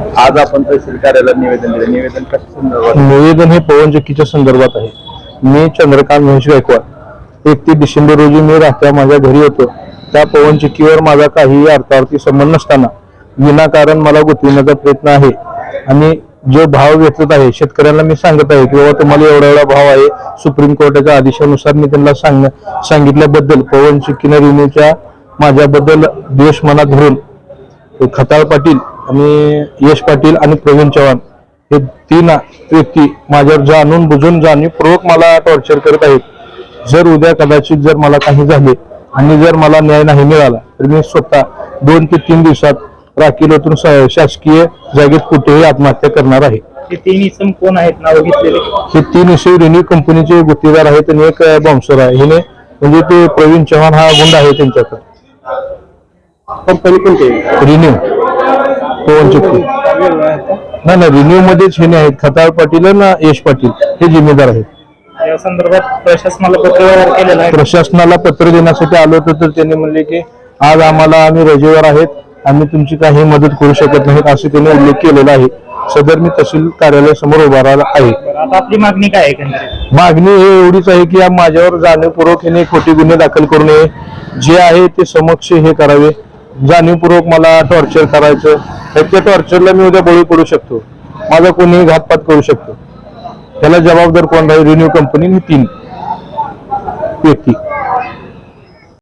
आज आपण तहसील कार्यालयात निवेदन दिले. निवेदन कशा संदर्भात? निवेदन हे पवन चक्कीच्या संदर्भात आहे. मी चंद्रकांत महेश गायकवाड. एकतीस डिसेंबर रोजी मी राहत्या माझ्या घरी होतो. त्या पवन चक्कीवर माझा काहीही अर्थार्थी संबंध नसताना विनाकारण मला गुंतविण्याचा प्रयत्न आहे. आणि जो भाव घेतला आहे शेतकऱ्यांना मी सांगत आहे की बाबा तुम्हाला एवढा एवढा भाव आहे. सुप्रीम कोर्टाच्या आदेशानुसार मी त्यांना सांग सांगितल्याबद्दल पवन चक्कीनं रिन्यूच्या माझ्याबद्दल द्वेष मनात धरून खताळ पाटील आणि यश पाटील आणि प्रवीण चव्हाण हे तीन व्यक्ती माझ्यावर जाणून बुजून जाणीवपूर्वक मला टॉर्चर करत आहेत. जर उद्या कदाचित जर मला काही झाले आणि जर मला न्याय नाही मिळाला तर मी स्वतः दोन ते तीन दिवसात राखील ओतून स- शासकीय जागेत कुठेही आत्महत्या करणार आहे. ते तीन इसम कोण आहेत नाव घेतलेले? हे तीन विषयी रिन्यू कंपनीचे गुत्तेदार आहेत आणि एक बॉम्सर आहे. हिने म्हणजे ते प्रवीण चव्हाण हा गुंड आहे त्यांच्याकडे. कंपनी कोणती रिन्यू पवन नाही नाही रिन्यू मध्येच हे नाही आहेत खताळ पाटील आणि यश पाटील हे जिम्मेदार आहेत. या संदर्भात प्रशासनाला केलेला आहे. प्रशासनाला पत्र देण्यासाठी आलो होतो तर त्यांनी म्हणले की आज आम्हाला आम्ही रजेवर आहेत आम्ही तुमची काही मदत करू शकत नाहीत असे त्यांनी उल्लेख केलेला आहे. सदर मी तहसील कार्यालयासमोर उभा राहिला आहे. आता आपली मागणी काय आहे एकंदरीत? मागणी हे एवढीच आहे की या माझ्यावर जाणीवपूर्वक हिने खोटे गुन्हे दाखल करू नये. जे आहे ते समक्ष हे करावे. जाणीवपूर्वक मला टॉर्चर करायचं तर त्या टॉर्चरला मी उद्या बळी पडू शकतो. माझा कोणीही घातपात करू शकतो. त्याला जबाबदार कोण राहील? रिन्यू कंपनी तीन व्यक्ती.